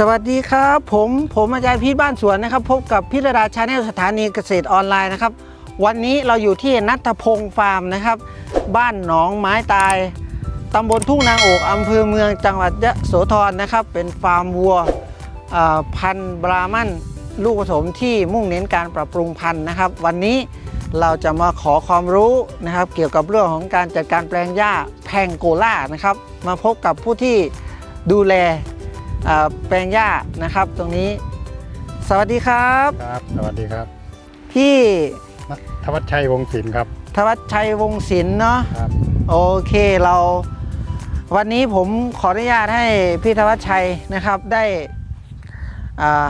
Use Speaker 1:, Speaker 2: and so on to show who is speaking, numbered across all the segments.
Speaker 1: สวัสดีครับ ผมผมอาจารย์พีทบ้านสวนนะครับ พบกับพิรดาชาแนลสถานีเกษตรออนไลน์นะครับ วันนี้เราอยู่ที่นัทพงศ์ฟาร์มนะครับ บ้านหนองไม้ตายตำบลทุ่งนางโอกอำเภอเมืองจังหวัดยะโสธรนะครับ เป็นฟาร์มวัวพันธุ์บรามันลูกผสมที่มุ่งเน้นการปรับปรุงพันธุ์นะครับ วันนี้เราจะมาขอความรู้นะครับ เกี่ยวกับเรื่องของการจัดการแปลงหญ้าแพงโกล่านะครับ มาพบกับผู้ที่ดูแล อ่าแปลงหญ้านะครับ ตรงนี้ สวัสดีครับ
Speaker 2: ครับ สวัสดีครับ
Speaker 1: พี่
Speaker 2: นัทวัชชัยวงศิลป์ครับ
Speaker 1: ธวัชชัยวงศิลป์เนาะ
Speaker 2: ครับ
Speaker 1: โอเคเรา วันนี้ผมขออนุญาตให้พี่ธวัชชัยนะครับได้อ่า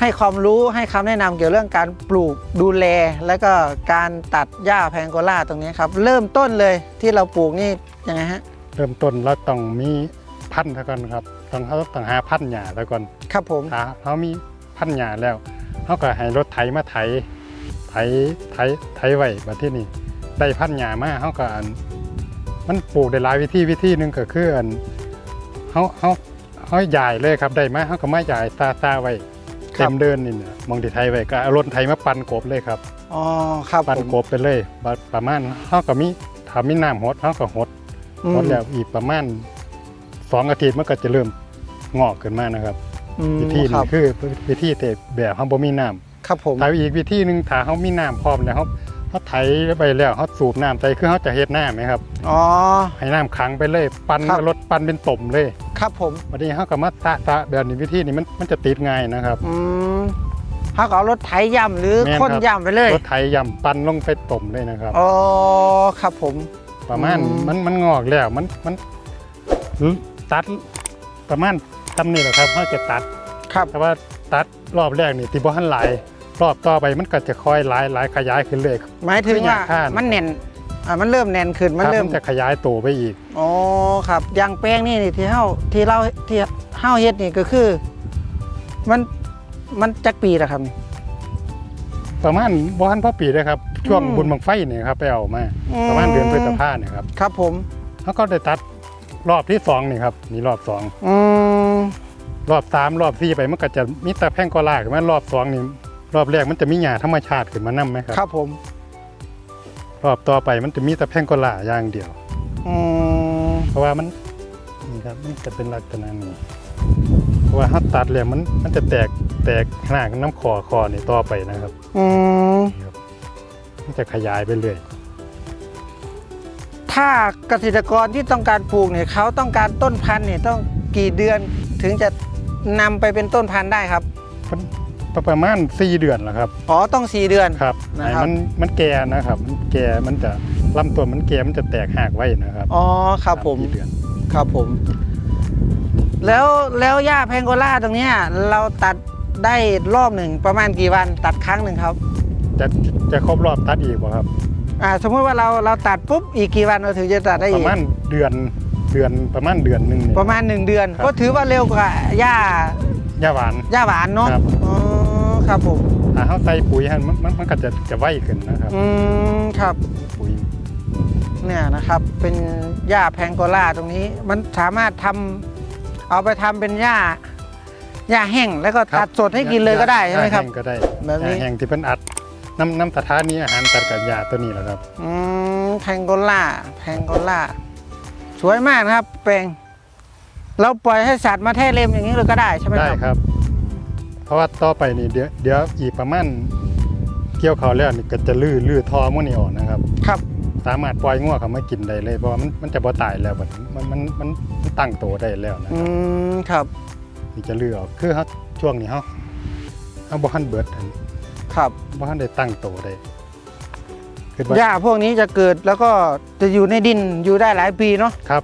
Speaker 1: ให้ความรู้ให้คำแนะนำเกี่ยวเรื่องการปลูกดูแล แล้วก็การตัดหญ้าแพงโกล่าตรงนี้ครับเริ่มต้นเลยที่เราปลูกนี่ยังไงฮะ
Speaker 2: เริ่มต้นเราต้องมีพันธุ์ซะก่อนครับ ต้องเขาต้องหาพันธุ์หญ้าซะก่อน
Speaker 1: ครับผม
Speaker 2: ถ้าเขามีพันธุ์หญ้าแล้วเขาก็ให้รถไถมาไถไถไถไถไว้บัดที่นี่ได้พันธุ์หญ้ามาเขาก็อันมันปลูกได้หลายวิธีวิธีหนึงก็คืออันเขาเขาเขาใหญ่เลยครับได้มาเขาก็มาใหญ่ซาซาไว้
Speaker 1: ครั
Speaker 2: เต็
Speaker 1: บ
Speaker 2: มเดินนี่เนี่ยมองที่ไทยไว้ก็เอารถไถมาปั่นกบเลยครับ
Speaker 1: อ๋อครับ
Speaker 2: ปั่น
Speaker 1: ผม
Speaker 2: กบไปเลยประประมาณเขาก็มีถ้ามีน้ำหดเขาก็หด
Speaker 1: อืม
Speaker 2: หดแล้วอีกประมาณ สองอาทิตย์มันก็จะเริ่มงอกขึ้นมานะครับ
Speaker 1: อืม
Speaker 2: วิธี
Speaker 1: ครั
Speaker 2: นี้
Speaker 1: บ
Speaker 2: คือวิธีแต่แบบเขาบ่มีน้
Speaker 1: ครับผมำ
Speaker 2: ถ้าอีกวิธีหนึ่งถ้าเขามีน้ำพร้อมแล้วเขาเขาไถไปแล้วเขาสูบน้ำไปคือเขาจะเฮ็ดน้ำไหมครับ
Speaker 1: อ๋อ
Speaker 2: ให้น้ำขังไปเลย ปั่น
Speaker 1: ครับ
Speaker 2: รถปั่นเป็นตุ่มเลย
Speaker 1: ครับผม
Speaker 2: วันนี้เขาก็มาตะตะแบบนี้วิธีนี้มันมันจะติดง่ายนะครับ
Speaker 1: อืมเขาก็เอารถไถย่ำหรือ
Speaker 2: แม่น
Speaker 1: ค้น
Speaker 2: ครับ
Speaker 1: ย่ำไปเลย
Speaker 2: รถไถยำปั่นลงไปตุ่มเลยนะครับ
Speaker 1: อ๋อครับผม
Speaker 2: ประมาณ
Speaker 1: อืม
Speaker 2: มันมันงอกแล้วมันมัน ตัดประมาณทำนี่แหละครับเขาจะตัด
Speaker 1: ครับ
Speaker 2: แต่ว่าตัดรอบแรกนี่ที่บ่ทันหลายรอบต่อไปมันก็จะค่อยหลายหลายขยายขึ้นเลย
Speaker 1: หมายถึงว่า
Speaker 2: คืออยากฆ่ามั
Speaker 1: มันแน่นอ่ามันเริ่มแน่นขึ้นมัน
Speaker 2: ครับ
Speaker 1: เริ่ม
Speaker 2: มันจะขยายตัวไปอีก
Speaker 1: อ๋อครับอยางแป้งนี่นี่ที่เฮาที่เราที่เฮาเฮ็ดนี่ก็คือ มันมันจักปีละครับนี่
Speaker 2: ประมาณบ่ทันพอปีเลยครับช่วง
Speaker 1: อืม
Speaker 2: บุญบังไฟเนี่ยครับไปเอามา
Speaker 1: อืม
Speaker 2: ประมาณเดือนพฤษภาเนี่ยครับ
Speaker 1: ครับผม
Speaker 2: เขาก็ได้ตัด รอบที่สองนี่ครับนี่รอบสอง
Speaker 1: อืม
Speaker 2: รอบสามรอบสี่ไปมันก็จะมีแต่แพ่งกอลาขึ้นมารอบสองนี่รอบแรกมันจะมีหญ้าธรรมชาติขึ้นมานํไหมครับ
Speaker 1: ครับผม
Speaker 2: รอบต่อไปมันจะมีแต่แพ่งกอลาอย่างเดียว
Speaker 1: อืม
Speaker 2: เพราะว่ามันนี่ครับมันจะเป็นลักษณะนี้เพราะว่าถ้าตัดแล้วมันมันจะแตกแตกหน้าน้ำคอคอนี่ต่อไปนะครับ
Speaker 1: อืม
Speaker 2: มันจะขยายไปเรื่อย
Speaker 1: ถ้าเกษตรกรที่ต้องการปลูกเนี่ยเขาต้องการต้นพันธุ์เนี่ยต้องกี่เดือนถึงจะนำไปเป็นต้นพันธุ์ได้ครับ
Speaker 2: มันประมาณสี่เดือนแล้วครับ
Speaker 1: อ๋อต้องสี่เดือน
Speaker 2: ครับ
Speaker 1: นะครับ
Speaker 2: ไอ้มันมันแก่นะครับ มันแก่มันจะลำต้นมันแก่มันจะแตกหักไว้นะครับ
Speaker 1: อ๋อครับผม
Speaker 2: สี่เดือน
Speaker 1: ครับผม แล้วแล้วหญ้าแพงโกล่าตรงเนี้ยเราตัดได้รอบหนึ่งประมาณกี่วันตัดครั้งหนึ่งครับ
Speaker 2: จะจะครบรอบตัดอีกบ่ครับ
Speaker 1: อ่าสมมติว่าเราเราตัดปุ๊บอีกกี่วันเราถึงจะตัดได้
Speaker 2: ป
Speaker 1: อีก
Speaker 2: ระมาณเดือนเดือนประมาณเดือนหนึ่งเนี่ย
Speaker 1: ประมาณหนึ่งเดือน
Speaker 2: ครับ
Speaker 1: ก็ถือว่าเร็วกว่าหญ้า
Speaker 2: หญ้าหวาน
Speaker 1: หญ้าหวานเนาะ
Speaker 2: ครับ
Speaker 1: อ๋อครับผม
Speaker 2: ถ้าเขาใส่ปุ๋ยให้มันมันมันก็จะจะไวขึ้นนะครับ
Speaker 1: อืมครับ
Speaker 2: ปุ๋ย
Speaker 1: เนี่ยนะครับเป็นหญ้าแพงโกล่าตรงนี้ มันสามารถทำเอาไปทำเป็นหญ้าหญ้าแห้งแล้วก็ตัดสดให้กินเลยก็ได้ใช่ไหมครับ
Speaker 2: ญ้าแห้งก็ได้
Speaker 1: แบบนี้
Speaker 2: หญ้าแห้งที่เพิ่นอัด น้ำน้ำตาทานี้อาหารตัดกับยาตัวนี้แหละครับ
Speaker 1: อืมแพงโกล่าแพงโกล่าสวยมากนะครับแปลงเราปล่อยให้สัตว์มาแท้เล็มอย่างนี้เลยก็ได้ใช่ไหม
Speaker 2: ได้
Speaker 1: ครับ
Speaker 2: ครับ เพราะว่าต่อไปนี่เดี๋ยวเดี๋ยวอีกประมาณเกี่ยวเขาวแล้วนี่ก็จะลื้อลื้อทอมันนี่ออกนะครับ
Speaker 1: ครับ
Speaker 2: สามารถปล่อยงัวเขามากินได้เลยเพราะว่ามันมันจะบ่ตายแล้วบัดมันมันมันมันตั้งตัวได้แล้วนะ
Speaker 1: อื
Speaker 2: ครับ
Speaker 1: มครับ
Speaker 2: นี่จะลื้อออกคือเขาช่วงนี้เขาเขาบ่ทันเบิดอัน
Speaker 1: ครับ
Speaker 2: บ่ทันได้ตั้งตัวได้คือว่า
Speaker 1: หญ้าพวกนี้จะเกิดแล้วก็จะอยู่ในดินอยู่ได้หลายปีเนาะ
Speaker 2: ครับ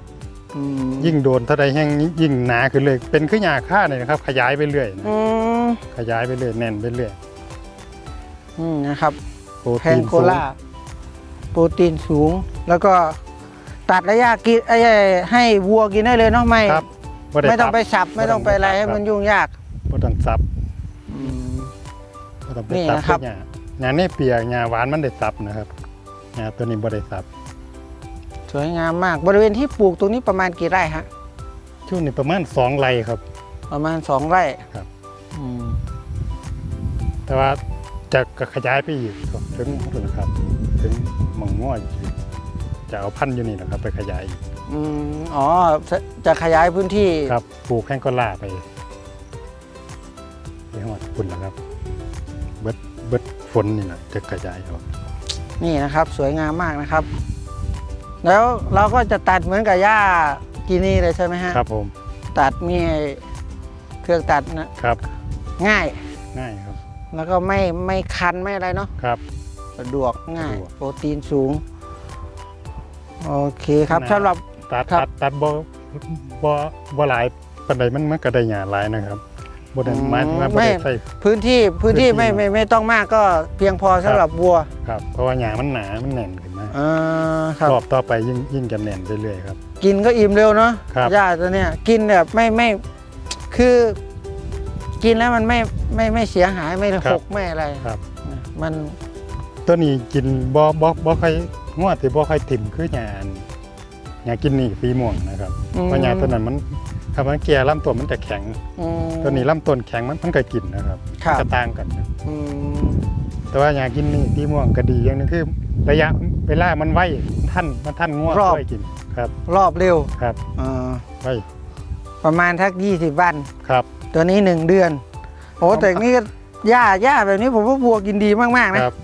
Speaker 1: อืม
Speaker 2: ยิ่งโดนเท่าใดแห้งยิ่งหนาขึ้นเลย เป็นขึ้นยาค่าเนี่ยนะครับ ขยายไปเรื่อยนะ
Speaker 1: อืม
Speaker 2: ขยายไปเรื่อยแน่นไปเรื่อย
Speaker 1: อืมนะครับ
Speaker 2: โปร
Speaker 1: แพ
Speaker 2: ตี
Speaker 1: ง
Speaker 2: น
Speaker 1: โก
Speaker 2: สูง
Speaker 1: ล่า โปรตีนสูง แล้วก็ตัดระยะกินไอ้ให้วัวกินได้เลยเนาะไม่
Speaker 2: ครับบ่ด้
Speaker 1: ไม่ต้องไป
Speaker 2: สับ
Speaker 1: สับ ไม่ต้องไปอะไร
Speaker 2: บ่ต้องไปสับ
Speaker 1: ให้มันยุ่งยาก
Speaker 2: บ่ต้องสับ
Speaker 1: อืม
Speaker 2: บ่ ต้องไป
Speaker 1: นี่
Speaker 2: สับ
Speaker 1: นะครับ
Speaker 2: หญ้าหญ้าเนี่ยเปียหญ้าหวานมันได้สับนะครับหญ้าตัวนี้บ่ได้สับ
Speaker 1: สวยงามมากบริเวณที่ปลูกตรงนี้ประมาณกี่ไร่ฮะ
Speaker 2: ช่วงนี้ประมาณ2ไร่ครับ
Speaker 1: ประมาณสองไร่
Speaker 2: ครับ
Speaker 1: อืม
Speaker 2: แต่ว่าจะก็ขยายไปอีกครับถึงถึงครับถึงหมองง่วอีกจะเอาพันธุ์อยู่นี่นะครับ ไปขยายอีก
Speaker 1: อืมอ๋อจะจะขยายพื้นที่
Speaker 2: ครับปลูกแห้งก็ล่าไปที่หอดปุ่นนะครับเบิดเบิดฝนนี่นะจะขยายออก
Speaker 1: นี่นะครับสวยงามมากนะครับ แล้วเราก็จะตัดเหมือนกับหญ้ากินีเลยใช่ไหมฮะ
Speaker 2: ครับผม
Speaker 1: ตัดมีเครื่องตัดนะครับ ง่าย
Speaker 2: ง่ายครับ
Speaker 1: แล้วก็ไม่ไม่คันไม่อะไรเนาะ
Speaker 2: ครับ
Speaker 1: สะดวกง่าย
Speaker 2: สะดวก
Speaker 1: โปรตีนสูง โอเคครับ
Speaker 2: นะ
Speaker 1: สำหรับ
Speaker 2: ตัด
Speaker 1: ครับ
Speaker 2: ตัดตัดบ่บ่บ่หลายปานใดมันมันก็ได้หญ้าหลายนะครับ บ่ได้
Speaker 1: อืม
Speaker 2: หมายถึงว่าบ่
Speaker 1: ไม่
Speaker 2: ได้ใส่
Speaker 1: พื้นที่พื้นที่
Speaker 2: พื้นที่
Speaker 1: ไม่ไม่ไม่ต้องมากก็เพียงพอสำหรับวัว
Speaker 2: ครับ เพราะว่าหญ้ามันหนา มันแน่นขึ้นมา
Speaker 1: อ่าครับ
Speaker 2: รอบต่อไปยิ่งยิ่งจะแน่นเรื่อยๆครับ
Speaker 1: กินก็อิ่มเร็วเนาะ
Speaker 2: ครับ
Speaker 1: หญ้าตัวเนี้ยกินแบบไม่ไม่คือ กินแล้วมันไม่ไม่ไม่เสียหายไม่หกไม่อะไร
Speaker 2: ครับ
Speaker 1: มัน
Speaker 2: ตัวนี้กินบ่บ่บ่ค่อยงวดที่บ่ค่อยถิ่มคือหญ้าอันหญ้ากินนี่สีม่วงนะครับ
Speaker 1: อืม
Speaker 2: เพราะหญ้าตัวนั้นมัน ถ้ามันแก่ลำต้นมันจะแข็ง
Speaker 1: อืม
Speaker 2: ตัวนี้ลำต้นแข็งมันมันก็กินนะครับ
Speaker 1: ครับ
Speaker 2: จะต่างกันนะ
Speaker 1: อืม
Speaker 2: แต่ว่าหญ้ากินนี่สีม่วงก็ดีอย่างหนึงคือ ระยะเวลามันไวท่านมันท่านง่วงค่อยกินครับ
Speaker 1: รอบเร็ว
Speaker 2: ครับ
Speaker 1: อ่า
Speaker 2: ไว
Speaker 1: ประมาณทักยี่สิบวัน
Speaker 2: ครับ
Speaker 1: ตัวนี้หนึ่งเดือนโอ้
Speaker 2: ครับ
Speaker 1: แต่นี่ก็หญ้าหญ้าแบบนี้ผมว่าวัวกินดีมากๆนะครับ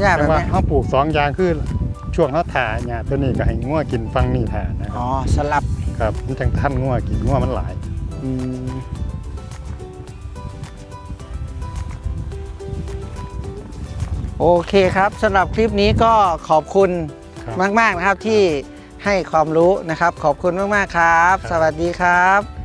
Speaker 1: หญ้าแบ
Speaker 2: แต่
Speaker 1: บ
Speaker 2: ว่า
Speaker 1: เนี้ย
Speaker 2: เขาปลูกสองอย่างคือช่วงเขาถ่าหญ้าตัวนี้ก็ให้ง่วกินฟังนี่ถ่านะค
Speaker 1: อ๋
Speaker 2: รับ
Speaker 1: อสลับ
Speaker 2: ครับมันจังท่านง่วกินง่วมันหลาย
Speaker 1: อืมโอเคครับสำหรับคลิปนี้ก็ขอบคุณ
Speaker 2: ครับ
Speaker 1: มาก ๆ นะครับที่ให้ความรู้นะครับ ขอบคุณมาก ๆ ครับ
Speaker 2: ครับ
Speaker 1: สวัสดีครับ